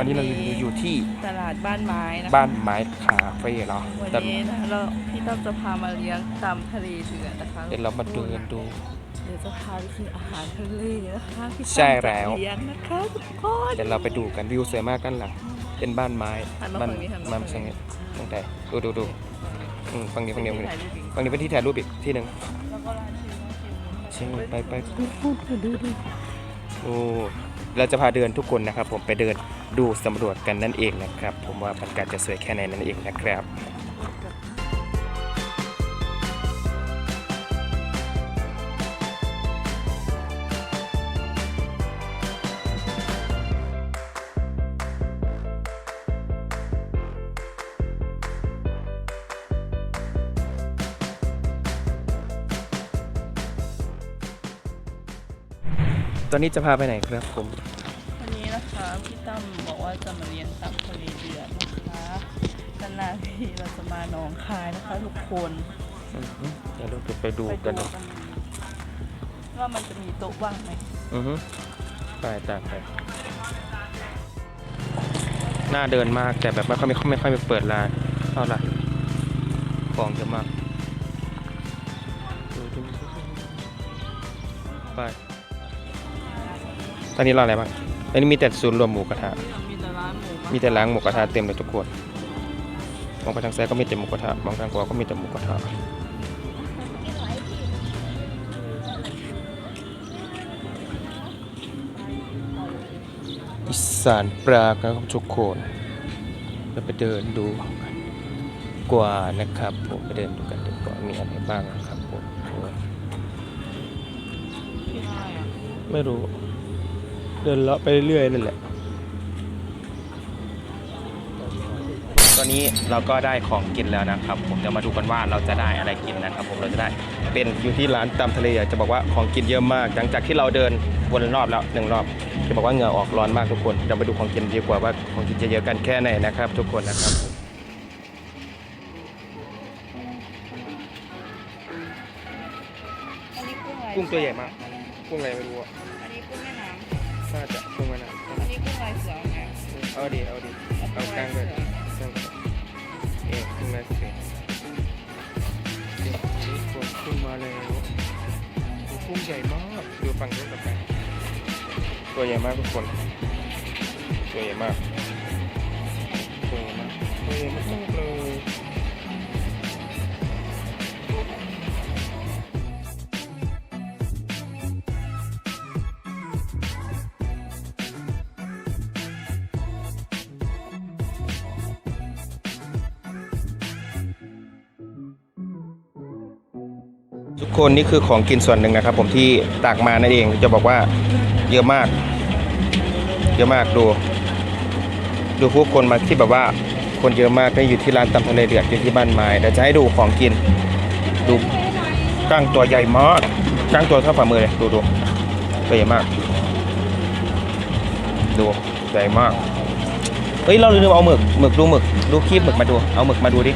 ตอนนี้เราอยู่ที่ตลาดบ้านไม้นะคะบ้านไม้คาเฟ่เหรอวันแต่นี้นะเราพี่ต้อมจะพามาเลี้ยงตามทะเลเดือดนะคะเดี๋ยวเรามาเดินดู เดี๋ยวจะพาไปกินอาหารทะเลนะคะพี่ต้อมใช่แล้วจะเลี้ยงนะคะทุกคนเดี๋ยวเราไปดูกันวิวสวยมากด้านหลังเป็นบ้านไม้หันมาบ้านฝั่งนี้หันมามันฝั่สังงนี้เกตตั้งแต่ดูดูดูอืมฝั่งนี้ฝั่งนี้ฝั่งนี้ถ่ายรูปอีกฝั่งนี้เป็นที่ถ่ายรูปอีกที่หนึ่งแล้วก็ร้านชิมร้านชิมเชิงไปไปโอ้เราจะพาเดินทุกคนนะครับผมไปเดิน ดูสำรวจกันนั่นเองนะครับ ผมว่าบรรยากาศจะสวยแค่ไหนนั่นเองนะครับตอนนี้จะพาไปไหนครับผม จะมาเลี้ยงตับทะเลเดือดนะคะนานๆทีเราจะมาหนองคายนะคะทุกคนอือฮึเดี๋ยวเราจะไปดูไปกันดูกันว่ามันจะมีโต๊ะว่างไหมอือฮึไปตามไปน่าเดินมากแต่แบบไม่ค่อยไม่ค่อยไม่ค่อยไปเปิดร้านเท่าไหร่ของเยอะมากดูดูไปตอนนี้รออะไรบ้างอันนี้มีแต่ศูนย์รวมหมูกระทะ มีแต่ร้านหมูกระทะเต็มเลยทุกคน มองไปทางซ้ายก็มีแต่หมูกระทะ มองทางขวาก็มีแต่หมูกระทะอีสานปลาครับทุกคนเราไปเดินดูกันกว่านะครับผมไปเดินดูกันดีกว่ามีอะไรบ้างนะครับผมไม่รู้ เดินเลาะไปเรื่อยนั่นแหละ นนี้เราก็ได้ของกินแล้วนะครับ ผมจะมาดูกันว่าเราจะได้อะไรกินนะครับ ผมเราจะได้เป็นอยู่ที่ร้านตามทะเลอยากจะบอกว่าของกินเยอะมาก หลังจากที่เราเดินวนรอบแล้วหนึ่งรอบจะบอกว่าเหงื่อออกร้อนมากทุกคนเดี๋ยวมาดูของกินดีกว่าว่าของกินจะเยอะกันแค่ไหนนะครับ ทุกคนนะครับอันนี้กุ้งอะไรกุ้งตัวใหญ่มากกุ้งอะไรไม่รู้อะอันนี้กุ้งแม่น้น่าจะกุ้งแม่น้ำอันนี้กุ้งลายเสือไงำเอาดิเอาดิเอากลางเลยกลางเลย เอ๊ะกุ้งอะไรสิเดี๋ยวนี้ฝนขึ้นมาแล้วโอ้กุ้งใหญ่มากดูฝั่งนู้นกับไปตัวใหญ่มากทุกคน ตัวใหญ่มากตัวใหญ่มากตัวใหญ่มากเลย ทุกคนนี่คือของกินส่วนหนึ่งนะครับ ผมที่ตักมานั่นเองจะบอกว่าเยอะมาก เยอะมากดู ดูผู้คนมาที่แบบว่าคนเยอะมากได้อยู่ที่ร้านตำทะเลเดือดอยู่ที่บ้านไม้เดี๋ยวจะให้ดูของกิน ดูกั้งตัวใหญ่มากกั้งตัวเท่าฝ่ามือเลยดูดูตัวใหญ่มาก ดูใหญ่มากเฮ้ยเราลืมเอาหมึกหมึกดูหมึกดูคีบหมึกมาดูเอาหมึกมาดูดิ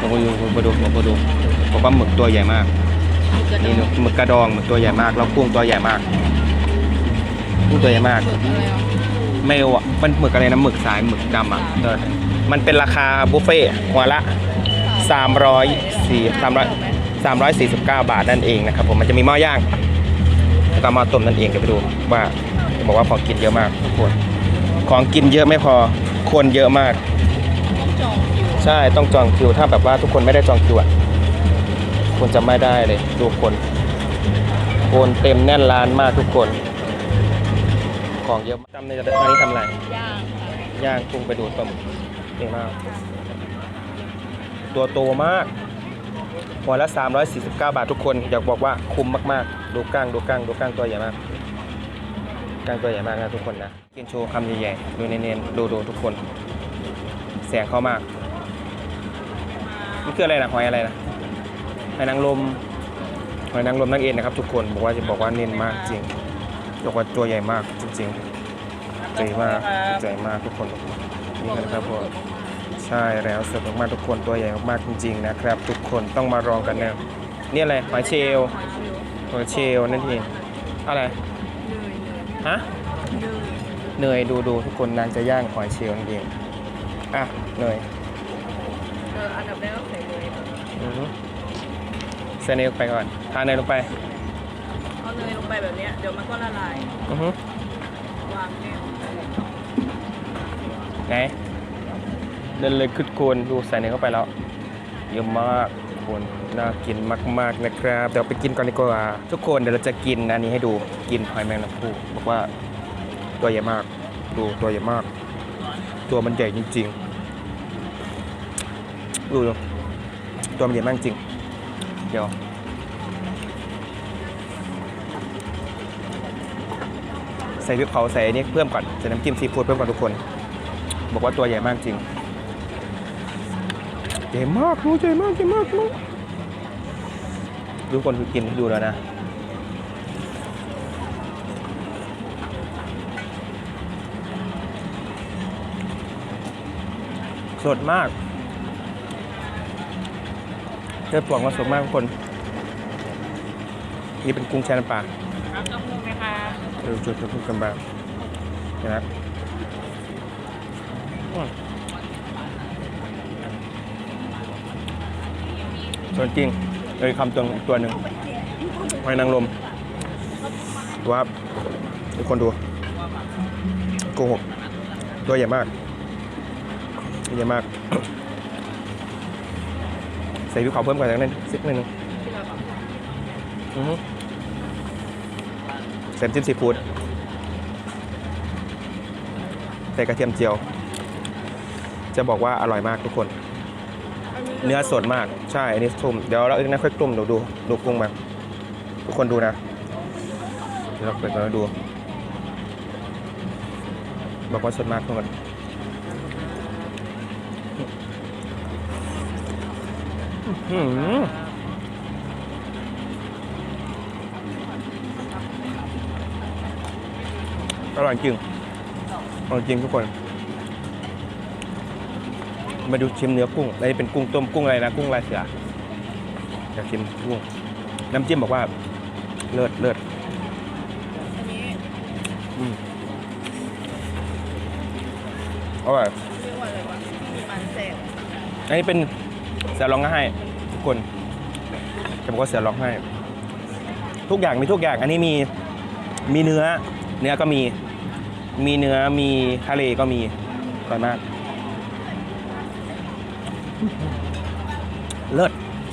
มาดูมาดูมาดูผมว่าหมึกตัวใหญ่มาก นี่ดูหมึกกระดองหมึกตัวใหญ่มากแล้วกุ้งตัวใหญ่มากกุ้งตัวใหญ่มาก เมลอะมันหมึกอะไรนะหมึกสายหมึกดำอะเออมันเป็นราคาบุฟเฟ่ต์หัวละ300 4 300 349 บาทนั่นเองนะครับผมมันจะมีหม้อย่างแล้วก็หมาต้มนั่นเองเดี๋ยวไปดูว่าจะบอกว่าของกินเยอะมากทุกคนของกินเยอะไม่พอคนเยอะมาก ใช่ต้องจองคิวถ้าแบบว่าทุกคนไม่ได้จองคิวอะ คนจะไม่ได้เลยทุกคนคนเต็มแน่นร้านมากทุกคน ของเยอะมากจำในตอนนี้ทำอะไรย่างค่ะย่างกุ้งไปดูดปลาหมึกเก่งมาก ตัวโตมากหัวละ 349 บาททุกคน อยากบอกว่าคุ้มมากๆ ดูก้างดูก้างดูก้างตัวใหญ่มากก้างตัวใหญ่มากนะทุกคนนะกินโชว์คำใหญ่ๆดูเน้นๆดูดูทุกคน แสงเข้ามาก นี่คืออะไรนะหอยอะไรนะ หอยนางรมหอยนางรมนั่นเองนะครับ ทุกคนบอกว่าจะบอกว่าเน้นมากจริงบอกว่าตัวใหญ่มากจริงๆใจมากใจมากทุกคนนี่นะครับผมใช่แล้วสดมากๆทุกคนตัวใหญ่มากๆจริง ๆ นะครับ ทุกคนต้องมาลองกันนะนี่อะไรหอยเชลลหอยเชลลนั่นเองอะไรฮะเนยดูดูทุกคนนางจะย่างหอยเชลล์นั่นเองอะเนยเอออันดับแรกก็ใส่เลยอือฮึ ใส่เนยลงไปก่อนทาเนยลงไปเอาเนยลงไปแบบเนี้ยเดี๋ยวมันก็ละลายอือฮึวางแก้วไหนเดินเลยขึ้นโคนดูใส่เนยเข้าไปแล้วเยอะมากทุกคนน่ากินมากๆนะครับเดี๋ยวไปกินก่อนดีกว่าทุกคนเดี๋ยวเราจะกินอันนี้ให้ดูกินหอยแมงลัภูบอกว่าตัวใหญ่มากดูตัวใหญ่มาก ตัวมันใหญ่จริงๆดูดูตัวมันใหญ่มากจริง เดียว ใส่พริกเผาใส่นนี้เพิ่มก่อนใส่น้ำจิ้มซีฟู้ดเพิ่มก่อนทุกคน บอกว่าตัวใหญ่มากจริงใหญ่มากดูใหญ่มากใหญ่มากลูกทุกคนคือกินดูแล้วนะสดมาก เลือดปวงก็สดมากทุกคน นี่เป็นกุ้งแช่น้ำปลารับกระพุ้งไหมคะเออจุดพูดกันบ้งนะครับส่วนจริงเลยคำตัวตัวหนึ่งหอยนางรมว่าทุกคนดูโกหกตัวใหญ่มากตัวใหญ่มาก ใส่พริกเผาเพิ่มก่อนจากนั้นสักนิดนึงอือฮึใส่จิ้มซีฟู้ดใส่กระเทียมเจียว จะบอกว่าอร่อยมากทุกคน เนื้อสดมากใช่อันนี้ทุ่มเดี๋ยวเราอีกนะค่อยกลุ่มดูดูดูกุ้งมาทุกคนดูนะเดี๋ยวเราเปิดมาดู บอกว่าสดมากทุกคน อื้อหืออร่อยจริง อร่อยจริงทุกคน มาดูชิมเนื้อกุ้งอันนี้เป็นกุ้งต้มกุ้งอะไรนะ กุ้งลายเสืออยากชิมกุ้ง น้ำจิ้มบอกว่า เลิศเลิศอันนี้อืมอร่อยเรียกว่าอะไรวะมันแสบอันนี้เป็นเสือร้องไห้ทุกคนจะบอกว่าเสือร้องไห้ทุกอย่างมีทุกอย่างอันนี้มีมีเนื้อ เนื้อก็มี มีเนื้อมีทะเลก็มีอร่อยมาก เลิศ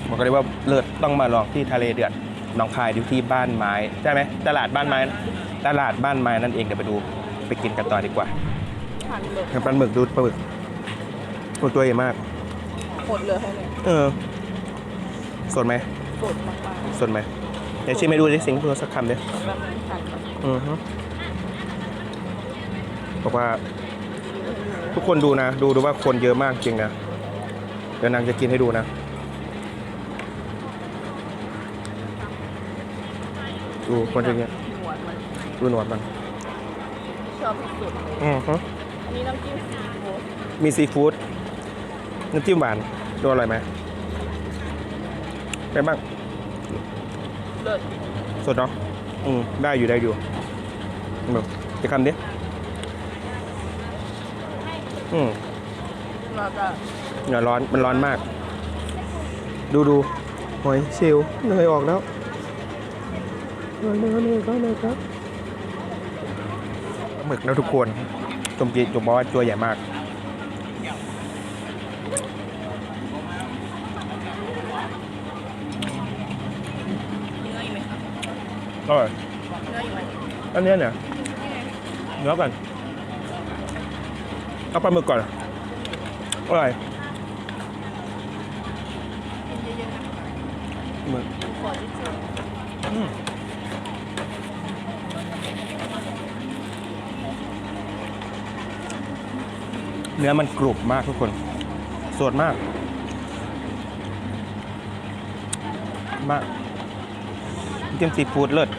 บอกเลยว่าเลิศต้องมาลองที่ทะเลเดือดหนองคายดูที่บ้านไม้ใช่ไหมตลาดบ้านไม้ตลาดบ้านไม้นั่นเองเดี๋ยวไปดูไปกินกันต่อดีกว่าหั่นเลยปลาหมึกดูปลาหมึกโอ้ตัวใหญ่มาก หมดเลยให้เลยเออ สดไหมสดมากสดไหมเดี๋ยวชิมให้ดูดิสิงห์สักคำดิๆแบบนี้หั่นแบบอือฮึบอกว่า ทุกคนดูนะ ดูดูว่าคนเยอะมากจริงนะเดี๋ยวนางจะกินให้ดูนะ ดูคนจะเงี้ยหนวดมันดูหนวดมันชอบที่สุดเลยอือฮึ อันนี้น้ำจิ้มซีฟู้ดมีซีฟู้ดน้ำจิ้มหวาน ดูอร่อยไหมเป็นบ้างเลิศสดเนาะอืมได้อยู่ได้อยู่แบบจะคำดิอืมเราจะอย่าร้อนมันร้อนมาก ดูดูหอยเชลล์เนยออกแล้วเนยเนยเนยก็เลยครับปลาหมึกนะทุกคนจมจีจมบอกว่าตัวใหญ่มาก เนื้ออยู่ไหมคะ อร่อยเนื้ออยู่ไหมอันเนี้ยเนี่ยเนื้อก่อนเอาปลาหมึกก่อนอร่อยกินเยอะๆนะหมึกขอที่สุดอืมเนื้อมันกรุบมากทุกคนสดมาก มาก จิ้มซีฟู้ดเลิศ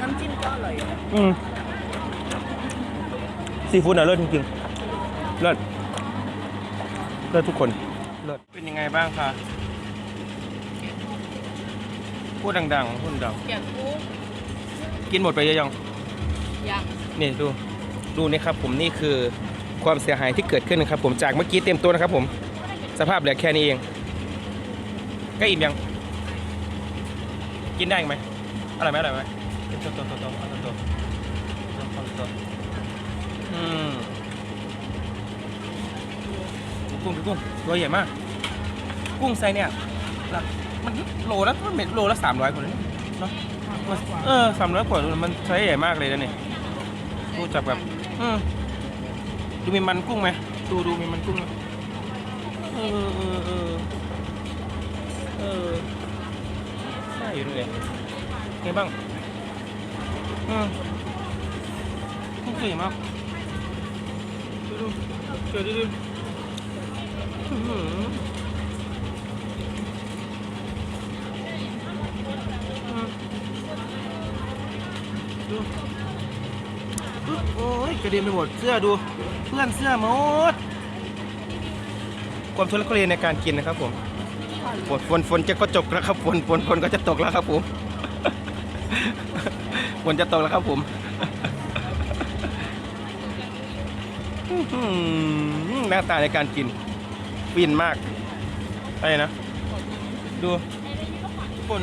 น้ำจิ้มก็อร่อยอยู่นะอืมซีฟู้ดน่ะเลิศจริงๆเลิศเลิศทุกคนเลิศเป็นยังไงบ้างคะพูดดังๆพูดดังเปียกกุ้งกินหมดไปเยอะยังยังนี่ดูดูนี่ครับ ผมนี่คือความเสียหายที่เกิดขึ้นนะครับ ผมจากเมื่อกี้เต็มตัวนะครับ ผม สภาพเหลือแค่นี้เองใกล้อิ่มยัง กินได้อีกไหมอร่อยไหมอร่อยไหมตัวตัวตัวตัวตัวตัวตัวตัวตัวอืมกุ้งดูกุ้งตัวใหญ่มาก กุ้งไซเนี่ยมันโลละมันเป็นโลละสามร้อยกว่าเลยเนาะเออสามร้อยกว่ามันไซส์ใหญ่มากเลยนะเนี่ยดูจากแบบอืมดูมีมันกุ้งไหมดูดูมีมันกุ้งไหมเออเออเออเออ อยู่เลยไงบ้าง อืมกุ้งสวยมากดูดูเจอดูดูอื้อหือดูปึ๊บโอ้ยกระเด็นไปหมดเสื้อดู เพื่อนเสื้อหมดความทุลักทุเลในการกินนะครับผม ฝนฝนฝนจะก็จบแล้วครับฝนฝนฝนก็จะตกแล้วครับผมฝนจะตกแล้วครับผมหน้าตาในการกินฟินมากอะไรนะ ดูทุกคน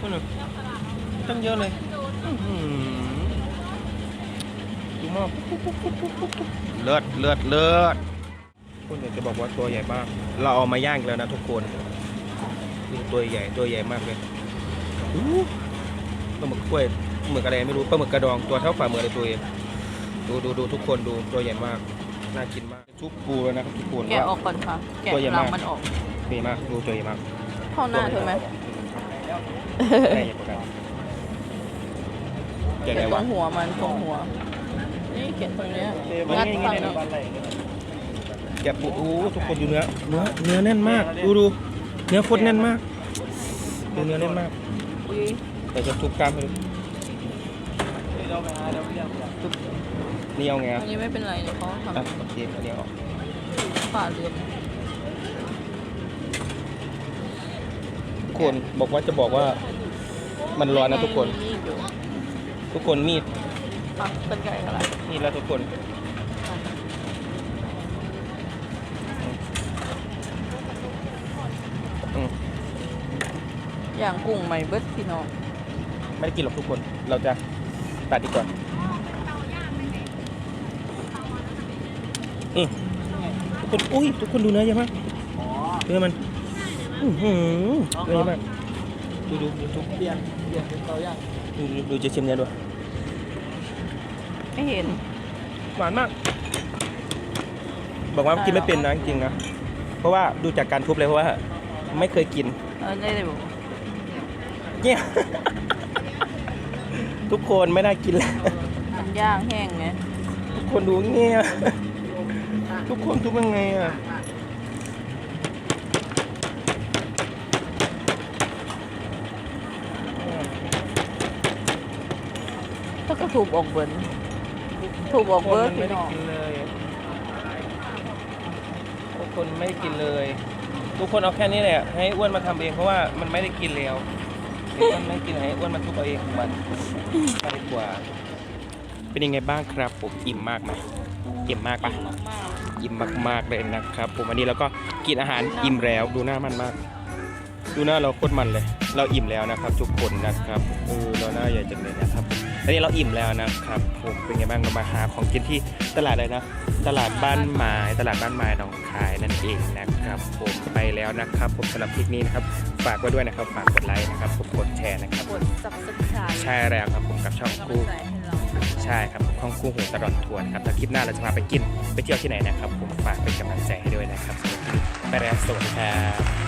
คนตั้งเยอะเลยอือหือดูมากเลือดเลือดเลือด คุณอยากจะบอกว่าตัวใหญ่มาก เราเอามาย่างอีกแล้วนะทุกคนนี่ตัวใหญ่ตัวใหญ่มากเลยอู้ปลาหมึกกล้วยปลาหมึกอะไรไม่รู้ปลาหมึกกระดองตัวเท่าฝ่ามือเลยตัวเองดูดูดูทุกคนดูตัวใหญ่มากน่ากินมากชุบปูแล้วนะครับทุกคนแกะว่าออกก่อนค่ะแกะตัวใหญ่หลัมางกมันออกดีมากดูตัวใหญ่มากเข้าหน้าเธอไหมใหญ่กว่ากันแกะแกะไงตรวะงหัวมันตรงหัวนี่แกะตรงเนี้ยมันงัดง่ายๆฝั่งเลยนะนี้ แกะปูโอ้ทุกคนดูเนื้อเนื้อเนื้อแน่นมาก ดูดูเนื้อโคตรแน่นมากดูเนื้อแน่นมากอุ๊ยแต่จะทุบกล้ามให้ดูทุบนี่เอาไงอัอะนนี้ไม่เป็นไรเนี่ยเขาทอะโอเคอันนี้เอาออกำฝ่าเรือนทุกคนบอกว่าจะบอกว่ามันร้อนนะทุกคน มีดอยู่ทุกคนมีดอะเป็นไก่ก็ได้มีดแล้วทุกคน อย่างกุ้งใหม่เบิดพี่น้องไม่ได้กินหรอกทุกคน เราจะตัดดีกว่าอืมทุกคน อุ้ย ทุกคนดูเนื้อเยอะมากเนื้อมันอื้อหือเนื้อเยอะมากดูดูดูทุกเปลี่ยนเปลี่ยนเป็นเตาย่างดูดูดูเจะชิมเนื้อด้วยไม่เห็น หวานมาก บอกว่ากินไม่เป็นนะจริงๆนะ เพราะว่าดูจากการทุบเลยเพราะว่า ไม่เคยกิน เออได้เลยบอก เนี่ยทุกคนไม่ได้กินแล้ว มันย่างแห้งไงทุกคนดูเงี้ยทุกคนทุบยังไงอะ ถ้าก็ถูกออกเบิร์นถูกออกเบิร์ดทุกคนไม่พี่ได้น้องกินเลย ทุกคนไม่ได้กินเลย ทุกคนเอาแค่นี้แหละ ให้อ้วนมาทำเองเพราะว่ามันไม่ได้กินแล้ว อ้วนไม่กินให้อ้วนมาทุกเอาเองของมันไปดีกว่า เป็นยังไงบ้างครับผมอิ่มมากไหมอิ่มมากปะมากอิ่มมากๆเลยนะครับ ผมวันนี้เราก็กินอาหารอิ่มแล้วดูหน้ามันมาก ดูหน้าเราโคตรมันเลย เราอิ่มแล้วนะครับ ทุกคนนะครับเออเราหน้าใหญ่จังเลยนะครับตอนนี้เราอิ่มแล้วนะครับผมเป็นไงบ้างเรามาหาของกินที่ตลาดเลยนะ ตลาดบ้านไม้ตลาดบ้านไม้หนองคายนั่นเองนะครับผมไปแล้วนะครับ ผมสำหรับคลิปนี้นะครับฝากไว้ด้วยนะครับฝากกดไลค์นะครับผมกดแชร์นะครับกดสับสไครใช่แล้วครับผมกับช่องกำลังคู่ใจให้เราใช่ครับห้องคู่หูตลอดทัวร์นะครับถ้าคลิปหน้าเราจะพาไปกินไปเที่ยวที่ไหนนะครับ ผมฝากเป็นกำลังใจให้ด้วยนะครับสำหรับคลิปนี้ไปแล้วสวัสดีครับ